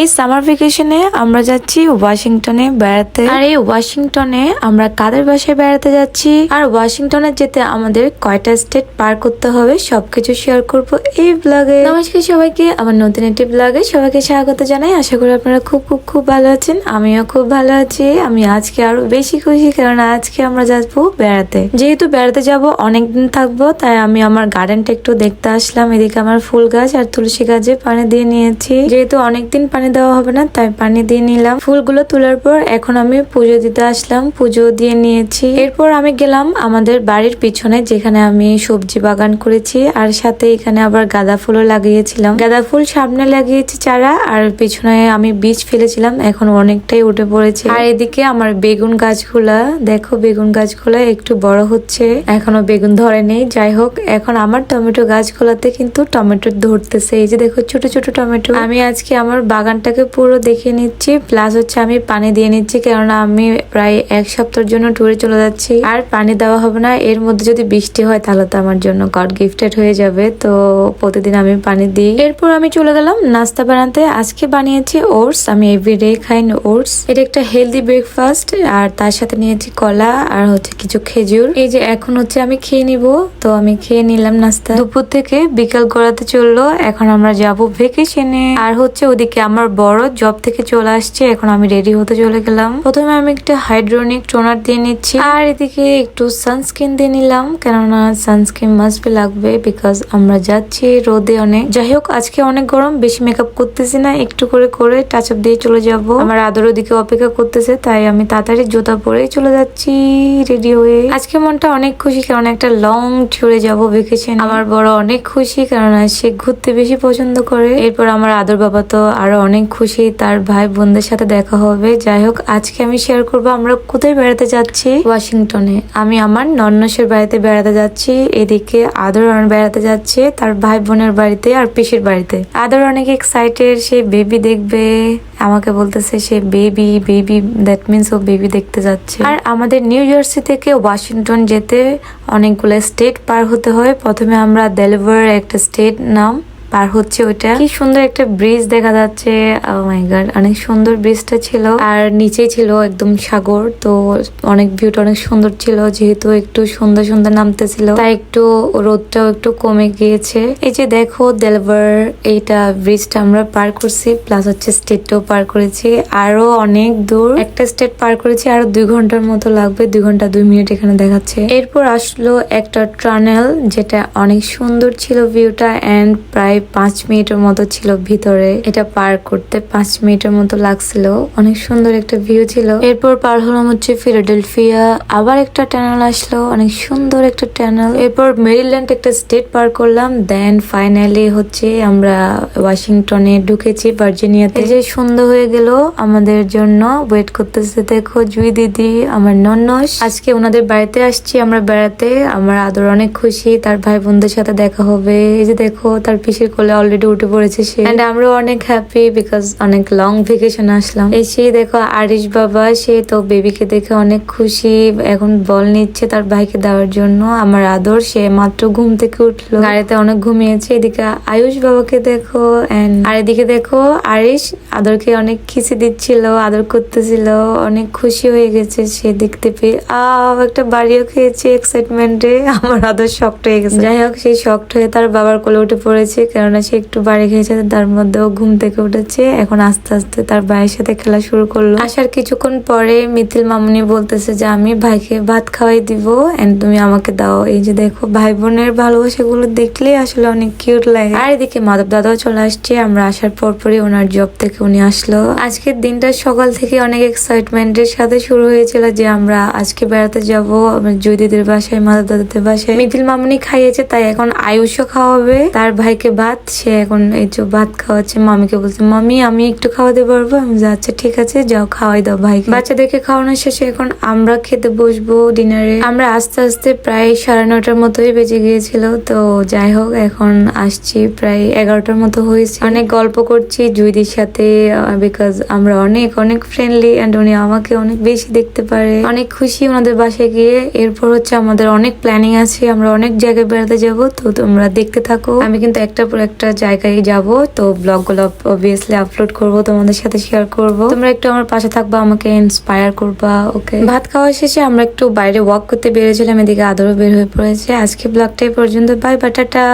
এই সামার ভেকেশনে আমরা যাচ্ছি ওয়াশিংটনে বেড়াতে। আর এই ওয়াশিংটনে আমরা কাদের বাসায় বেড়াতে যাচ্ছি? আর ওয়াশিংটনে যেতে আমাদের কয়টা স্টেট পার করতে হবে সবকিছু শেয়ার করব এই ব্লগে নমস্কার সবাইকে, আমার নতুন একটি ব্লগে সবাইকে স্বাগত জানাই। আশা করি আপনারা খুব খুব খুব ভালো আছেন। আমিও খুব ভালো আছি। আমি আজকে আরও বেশি খুশি কারণ আজকে আমরা যাব বেড়াতে। যেহেতু বেড়াতে যাব অনেকদিন থাকব, তাই আমি আমার গার্ডেনটা একটু দেখতে আসলাম। এদিকে আমার ফুল গাছ আর তুলসী গাছে পানি দিয়ে নিয়েছি। যেহেতু অনেকদিন পানি দেওয়া হবে না, তাই পানি দিয়ে নিলাম। ফুলগুলো তোলার পর এখন আমি পুজো দিতে আসলাম, পুজো দিয়ে নিয়েছি। এরপর আমি গেলাম আমাদের বাড়ির পিছনে, যেখানে আমি সবজি বাগান করেছি, আর সাথে এখানে আবার গাঁদা ফুলও লাগিয়েছিলাম। গাঁদা ফুল সামনে লাগিয়েছি চারা, আর পিছনে আমি বীজ ফেলেছিলাম, এখন অনেকটাই উঠে পড়েছে। আর এদিকে আমার বেগুন গাছগুলা, দেখো বেগুন গাছগুলা একটু বড় হচ্ছে, এখনও বেগুন ধরে নেই। যাই হোক, এখন আমার টমেটো গাছগুলাতে কিন্তু টমেটো ধরতেছে। এই যে দেখো, ছোট ছোট টমেটো। আমি আজকে আমার বাগানটাকে পুরো দেখে নিচ্ছি প্লাস হচ্ছে আমি পানি দিয়ে নিচ্ছি, কেননা আমি প্রায় এক সপ্তাহের জন্য ট্যুরে চলে যাচ্ছি। আর পানি দেওয়া হবে না, এর মধ্যে যদি বৃষ্টি হয় তাহলে তো আমার জন্য গড গিফটেড হয়ে যাবে, তো প্রতিদিন আমি পানি দিই। এরপর আমি চলে গেলাম নাস্তা বানাতে। আজকে বানিয়েছি ওটস, আমি এভরিডে খাই ওটস। এটা একটা হেলদি ব্রেকফাস্ট আর তার সাথে নিয়েছি কলা, আর হচ্ছে কিছু খেজুর। এই যে এখন হচ্ছে আমি খেয়ে নিব, তো আমি খেয়ে নিলাম নাস্তা। দুপুর থেকে বিকাল গড়াতে চলল, এখন আমরা যাব ভেকেশনে আর হচ্ছে ওদিকে আমার বড় জব থেকে চলে আসছে, এখন আমি রেডি হতে চলে গেলাম। প্রথমে আমি একটা হাইড্রোনিক টোনার দিয়ে নিচ্ছি, আর এদিকে একটু সানস্ক্রিন দিয়ে নিলাম, কেননা সানস্ক্রিন মাস্ট বি লাগবে বিকজ আমরা যাচ্ছি রোদে অনেক। যাই হোক, আজকে অনেক গরম, বেশি মেকআপ করতেছি না, একটু করে করে টাচ আপ দিয়ে চলে যাব। আমার আদর ওদিকে অপেক্ষা করতেছে, তাই আমি তাড়াতাড়ি জুতা পরে চলে যাচ্ছি রেডি হয়ে। আজকে মনটা অনেক খুশি, কারণ একটা লং ট্যুরে যাব ভেকেশন আমার বড় অনেক খুশি কারণ সে ঘুরতে বেশি পছন্দ করে। এরপর আমার আদর বাবা তো আরও অনেক খুশি তার ভাই বোনদের সাথে দেখা হবে। যাই হোক, আজকে আমি শেয়ার করব আমরা কোথায় বেড়াতে যাচ্ছি? ওয়াশিংটনে। আমি আমার নন্নসের বাড়িতে বেড়াতে যাচ্ছি। এদিকে আদর অনেক বেড়াতে যাচ্ছে তার ভাই বোনের বাড়িতে আর পিসির বাড়িতে। আদর অনেক এক্সাইটেড সে বেবি দেখবে। আমাকে বলতেছে সে বেবি বেবি দ্যাট মিনস ও বেবি দেখতে যাচ্ছে। আর আমাদের নিউ জার্সি থেকে ওয়াশিংটন যেতে অনেকগুলো স্টেট পার হতে হয়। প্রথমে আমরা ডেলিভার একটা স্টেট নাম পার হচ্ছে ওইটা। কি সুন্দর একটা ব্রিজ দেখা যাচ্ছে। গড অনেক সুন্দর ব্রিজটা ছিল। আর নিচেই ছিল একদম সাগর, তো অনেক ভিউটা অনেক সুন্দর ছিল, যেহেতু একটু সুন্দর সুন্দর নামতেছিল, তাই একটু রোদটাও একটু কমে গিয়েছে। এই যে দেখো দেলভার এইটা ব্রিজটা আমরা পার করছি প্লাস হচ্ছে স্টেটটাও পার করেছি। আরও অনেক দূর একটা স্টেট পার করেছি, আরও দুই ঘণ্টার মতো লাগবে, দুই ঘণ্টা দুই মিনিট এখানে দেখাচ্ছে। এরপর আসলো একটা টানেল যেটা অনেক সুন্দর ছিল ভিউটা এন্ড প্রায় পাঁচ মিনিটের মতো ছিল ভিতরে। এটা পার করতে পাঁচ মিনিটের মতো লাগছিল। অনেক সুন্দর একটা ভিউ ছিল। এরপর পার হলাম হচ্ছে ফিলাডেলফিয়া আবার একটা টানেল আসলো। অনেক সুন্দর একটা টানেল এরপর মেরিল্যান্ড একটা স্টেট পার করলাম। দেন ফাইনালি হচ্ছে আমরা ওয়াশিংটনে ঢুকেছি ভার্জিনিয়াতে যে সুন্দর হয়ে গেল আমাদের জন্য। ওয়েট করতেছে দেখো, জুই দিদি, আমার নন্নস আজকে ওনাদের বাড়িতে আসছি আমরা বেড়াতে। আমার আদর অনেক খুশি। তার ভাই বোনদের সাথে দেখা হবে। এই যে দেখো, তার পিসির কোলে অলরেডি উঠে পড়েছে সে। এন্ড আমরা অনেক হ্যাপি বিকজ অনেক লং ভেকেশন আসলাম। এসে দেখো আরিশ বাবা, সে তো বেবিকে দেখে অনেক খুশি। এখন বল নিচ্ছে তার ভাইকে দেওয়ার জন্য। আমার আদর, সে মাত্র ঘুম থেকে উঠল। গাড়িতে অনেক ঘুমিয়েছে। এদিকে আয়ুষ বাবাকে দেখো এন্ড আর এদিকে দেখো আরিশ আদরকে অনেক খিচে দিচ্ছিল, আদর করতেছিল। অনেক খুশি হয়ে গেছে সে দেখতে পেয়ে। আহ, একটা বাড়িও খেয়েছে এক্সাইটমেন্টে আমার আদর শক্ট হয়ে গেছে। যাই হোক সেই শক্ট হয়ে তার বাবার কোলে উঠে পড়েছে। কেননা সে একটু বাড়ি খেয়েছে তার মধ্যেও ঘুম থেকে উঠেছে। এখন আস্তে আস্তে তার ভাইয়ের সাথে খেলা শুরু করল। আসার কিছুক্ষণ পরে মিথিল মামনি বলতেছে যে, আমি ভাইকে ভাত খাওয়াই দিব এন্ড তুমি আমাকে দাও। এই যে দেখো ভাই বোনের ভালোবাসাগুলো দেখলে আসলে অনেক কিউট লাগে। আর এদিকে মাধব দাদাও চলে আসছে। আমরা আসার পর পরই ওনার জব থেকে উনি আসলো। আজকের দিনটা সকাল থেকে অনেক এক্সাইটমেন্টের সাথে শুরু হয়েছিল যে, আমরা আজকে বেড়াতে যাব। জয়দিদের বাসায়, মাধব দাদাদের বাসায়। মিথিল মামনি খাইয়েছে, তাই এখন আয়ুষও খাওয়াবে। তার ভাইকে ভাত সে এখন এই যে ভাত খাওয়াচ্ছে, মামিকে বলছে, মামি, আমি একটু খাওয়াতে পারব? আমি আচ্ছা ঠিক আছে, যাও, খাওয়াই দাও ভাইকে। বাচ্চাদেরকে খাওয়ানোর শেষে এখন আমরা খেতে বসবো ডিনারে। আমরা আস্তে আস্তে প্রায় সাড়ে নটার মতোই বেজে গিয়েছিল, তো যাই হোক, এখন আসছি প্রায় এগারোটার মতো হয়েছে। অনেক গল্প করছি জুইদির সাথে বিকজ আমরা অনেক অনেক ফ্রেন্ডলি অ্যান্ড উনি আমাকে অনেক বেশি দেখতে পারে। অনেক খুশি ওনাদের বাসায় গিয়ে। এরপর হচ্ছে আমাদের অনেক প্ল্যানিং আছে, আমরা অনেক জায়গায় বেড়াতে যাব, তো তোমরা দেখতে থাকো। আমি কিন্তু একটা একটা জায়গায় যাব, তো ব্লগগুলো অবভিয়াসলি আপলোড করব, তোমাদের সাথে শেয়ার করব। তোমরা একটু আমার পাশে থাকবা, আমাকে ইন্সপায়ার করবা ওকে ভাত খাওয়া শেষে আমরা একটু বাইরে ওয়াক করতে বেরিয়েছিলাম, এদিকে আদরও বের হয়ে পড়েছে। আজকে ব্লগটা এই পর্যন্ত বাই বাটাটা